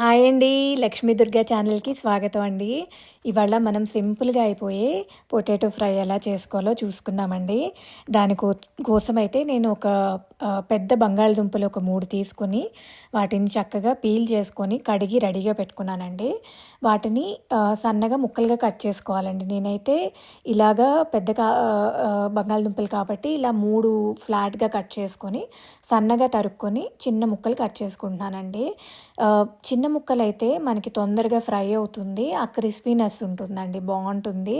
Hi అండి లక్ష్మీ దుర్గా ఛానల్కి స్వాగతం అండి. ఇవాళ మనం సింపుల్గా అయిపోయే పొటాటో ఫ్రై ఎలా చేసుకోవాలో చూసుకుందామండి. దాని కో కోసం అయితే నేను ఒక పెద్ద బంగాళదుంపలు ఒక మూడు తీసుకొని వాటిని చక్కగా పీల్ చేసుకొని కడిగి రెడీగా పెట్టుకున్నానండి. వాటిని సన్నగా ముక్కలుగా కట్ చేసుకోవాలండి. నేనైతే ఇలాగా పెద్ద కా బంగాళదుంపలు కాబట్టి ఇలా మూడు ఫ్లాట్గా కట్ చేసుకొని సన్నగా తరుక్కొని చిన్న ముక్కలు కట్ చేసుకుంటున్నానండి. చిన్న ముక్కలు అయితే మనకి తొందరగా ఫ్రై అవుతుంది. ఆ క్రిస్పీనెస్ ఉంటుందండి. బాగుంటుంది.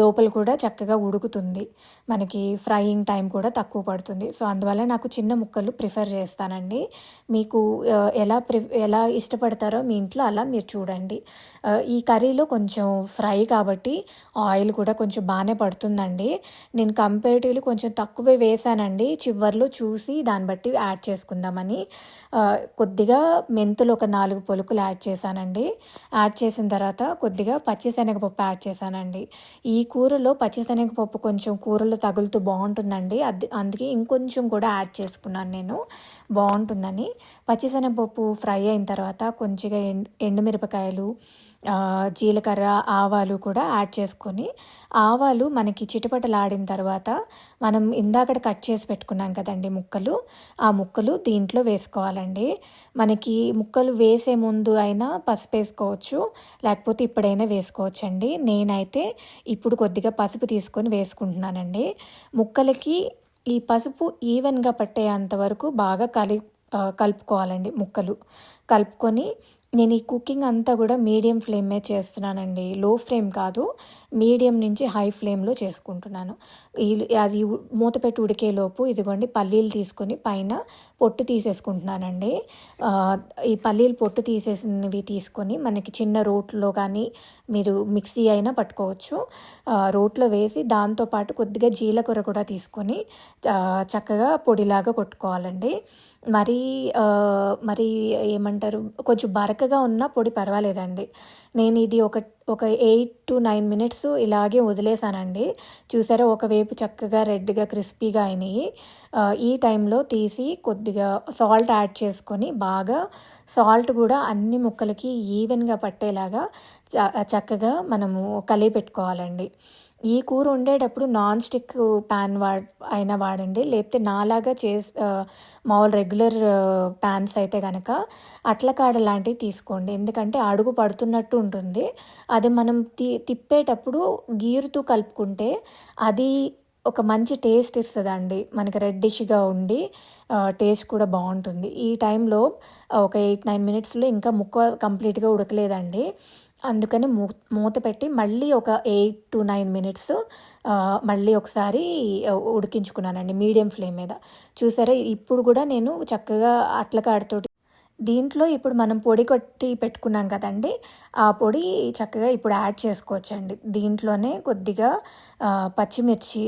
లోపల కూడా చక్కగా ఉడుకుతుంది. మనకి ఫ్రైయింగ్ టైం కూడా తక్కువ పడుతుంది. సో అందువల్ల నాకు చిన్న ముక్కలు ప్రిఫర్ చేస్తానండి. మీకు ఎలా ప్రి ఎలా ఇష్టపడతారో మీ ఇంట్లో అలా మీరు చూడండి. ఈ కర్రీలో కొంచెం ఫ్రై కాబట్టి ఆయిల్ కూడా కొంచెం బాగానే పడుతుందండి. నేను కంపేరిటివ్లీ కొంచెం తక్కువే వేసానండి. చివర్లో చూసి దాన్ని బట్టి యాడ్ చేసుకుందామని. కొద్దిగా మెంతులు ఒక నాలుగు పొలుకులు యాడ్ చేశానండి. యాడ్ చేసిన తర్వాత కొద్దిగా పచ్చిశనగపప్పు యాడ్ చేశానండి. ఈ కూరలో పచ్చిశనగపప్పు కొంచెం కూరలో తగులుతూ బాగుంటుందండి. అది అందుకే ఇంకొంచెం కూడా యాడ్ చేసుకున్నాను నేను. బాగుంటుందని. పచ్చిశనగపప్పు ఫ్రై అయిన తర్వాత కొంచెంగా ఎండు ఎండుమిరపకాయలు జీలకర్ర ఆవాలు కూడా యాడ్ చేసుకొని ఆవాలు మనకి చిటపటలాడిన తర్వాత మనం ఇందాకడ కట్ చేసి పెట్టుకున్నాం కదండి ముక్కలు. ఆ ముక్కలు దీంట్లో వేసుకోవాలండి. మనకి ముక్కలు వేసే ముందు అయినా పసుపు వేసుకోవచ్చు లేకపోతే ఇప్పుడైనా వేసుకోవచ్చు అండి నేనైతే ఇప్పుడు కొద్దిగా పసుపు తీసుకొని వేసుకుంటున్నానండి. ముక్కలకి ఈ పసుపు ఈవెన్గా పట్టేంత వరకు బాగా కలి కలుపుకోవాలండి ముక్కలు. కలుపుకొని నేను ఈ కుకింగ్ అంతా కూడా మీడియం ఫ్లేమే చేస్తున్నానండి. లో ఫ్లేమ్ కాదు మీడియం నుంచి హై ఫ్లేమ్లో చేసుకుంటున్నాను. ఈ అది ఉ- మూత పెట్టి ఉడికేలోపు ఇదిగోండి పల్లీలు తీసుకొని పైన పొట్టు తీసేసుకుంటున్నానండి. ఈ పల్లీలు పొట్టు తీసేసినవి తీసుకొని మనకి చిన్న రోట్లో కానీ మీరు మిక్సీ అయినా పట్టుకోవచ్చు. రోట్లో వేసి దాంతోపాటు కొద్దిగా జీలకూర కూడా తీసుకొని చక్కగా పొడిలాగా కొట్టుకోవాలండి. మరీ మరి ఏమంటారు కొంచెం చిక్కగా ఉన్న పొడి పర్వాలేదండి. నేను ఇది ఒక ఒక ఎయిట్ టు నైన్ మినిట్స్ ఇలాగే వదిలేసానండి చూసారా ఒకవైపు చక్కగా రెడ్గా క్రిస్పీగా అయినాయి. ఈ టైంలో తీసి కొద్దిగా సాల్ట్ యాడ్ చేసుకొని బాగా సాల్ట్ కూడా అన్ని ముక్కలకి ఈవెన్గా పట్టేలాగా చ- చక్కగా మనము కలిపి పెట్టుకోవాలండి ఈ కూర వండేటప్పుడు నాన్ స్టిక్ ప్యాన్ వా అయినా వాడండి. లేకపోతే నాలాగా చేసి మామూలు రెగ్యులర్ ప్యాన్స్ అయితే కనుక అట్లకాడ లాంటివి తీసుకోండి. ఎందుకంటే అడుగు పడుతున్నట్టు ఉంటుంది. అది మనం తి తిప్పేటప్పుడు గీరుతూ కలుపుకుంటే అది ఒక మంచి టేస్ట్ ఇస్తుందండి. మనకి రెడ్డిష్గా ఉండి టేస్ట్ కూడా బాగుంటుంది. ఈ టైంలో ఒక ఎయిట్ నైన్ మినిట్స్లో ఇంకా ముక్క కంప్లీట్గా ఉడకలేదండి. అందుకని మూ మూత పెట్టి మళ్ళీ ఒక ఎయిట్ టు నైన్ మినిట్స్ మళ్ళీ ఒకసారి ఉడికించుకున్నానండి మీడియం ఫ్లేమ్ మీద. చూసారా ఇప్పుడు కూడా నేను చక్కగా అట్ల దీంట్లో ఇప్పుడు మనం పొడి కొట్టి పెట్టుకున్నాం కదండి ఆ పొడి చక్కగా ఇప్పుడు యాడ్ చేసుకోవచ్చండి. దీంట్లోనే కొద్దిగా పచ్చిమిర్చి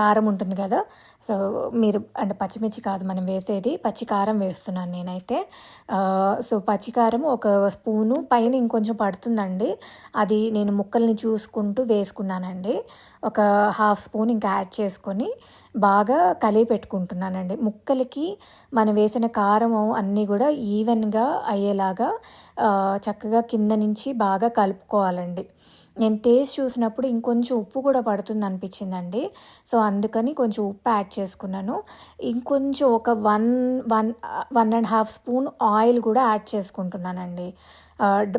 కారం ఉంటుంది కదా. సో మీరు అంటే పచ్చిమిర్చి కాదు మనం వేసేది పచ్చి కారం వేస్తున్నాను నేనైతే. సో పచ్చి కారం ఒక స్పూను పైన ఇంకొంచెం పడుతుందండి. అది నేను ముక్కల్ని చూసుకుంటూ వేసుకున్నానండి. ఒక హాఫ్ స్పూన్ ఇంకా యాడ్ చేసుకొని బాగా కలిపి పెట్టుకుంటున్నానండి. ముక్కలకి మనం వేసిన కారం అన్నీ కూడా ఈవెన్గా అయ్యేలాగా చక్కగా కింద నుంచి బాగా కలుపుకోవాలండి. నేను టేస్ట్ చూసినప్పుడు ఇంకొంచెం ఉప్పు కూడా పడుతుంది అనిపించిందండి. సో అందుకని కొంచెం ఉప్పు యాడ్ చేసుకున్నాను. ఇంకొంచెం ఒక one one one and half spoon oil కూడా యాడ్ చేసుకుంటున్నానండి.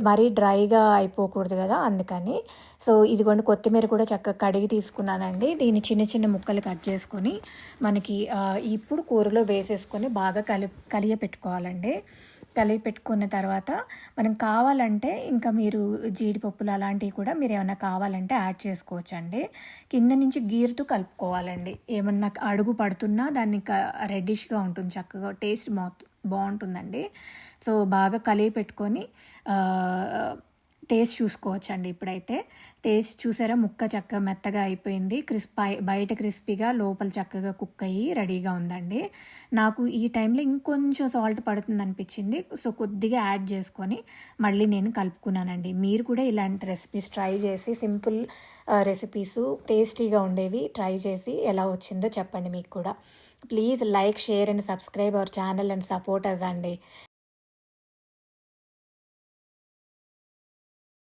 మరీ డ్రైగా అయిపోకూడదు కదా అందుకని. సో ఇదిగోండి కొత్తిమీర కూడా చక్కగా కడిగి తీసుకున్నానండి. దీన్ని చిన్న చిన్న ముక్కలు కట్ చేసుకొని మనకి ఇప్పుడు కూరలో వేసేసుకొని బాగా కలి కలియ పెట్టుకోవాలండి కలిపి పెట్టుకున్న తర్వాత మనం కావాలంటే ఇంకా మీరు జీడిపప్పులు అలాంటివి కూడా మీరు ఏమైనా కావాలంటే యాడ్ చేసుకోవచ్చు అండి కింద నుంచి గీరుతూ కలుపుకోవాలండి. ఏమన్నా అడుగు పడుతున్నా దాన్ని రెడ్డిష్గా ఉంటుంది. చక్కగా టేస్ట్ బా బాగుంటుందండి. సో బాగా కలిపి పెట్టుకొని టేస్ట్ చూసుకోవచ్చండి ఇప్పుడైతే. టేస్ట్ చూసారా? ముక్క చక్కగా మెత్తగా అయిపోయింది. క్రిస్ప్ బయట క్రిస్పీగా లోపల చక్కగా కుక్ అయ్యి రెడీగా ఉందండి. నాకు ఈ టైంలో ఇంకొంచెం సాల్ట్ పడుతుంది అనిపించింది సో కొద్దిగా యాడ్ చేసుకొని మళ్ళీ నేను కలుపుకున్నానండి. మీరు కూడా ఇలాంటి రెసిపీస్ ట్రై చేసి సింపుల్ రెసిపీస్ టేస్టీగా ఉండేవి ట్రై చేసి ఎలా వచ్చిందో చెప్పండి మీకు కూడా. Please like share and subscribe our channel and support us అండి.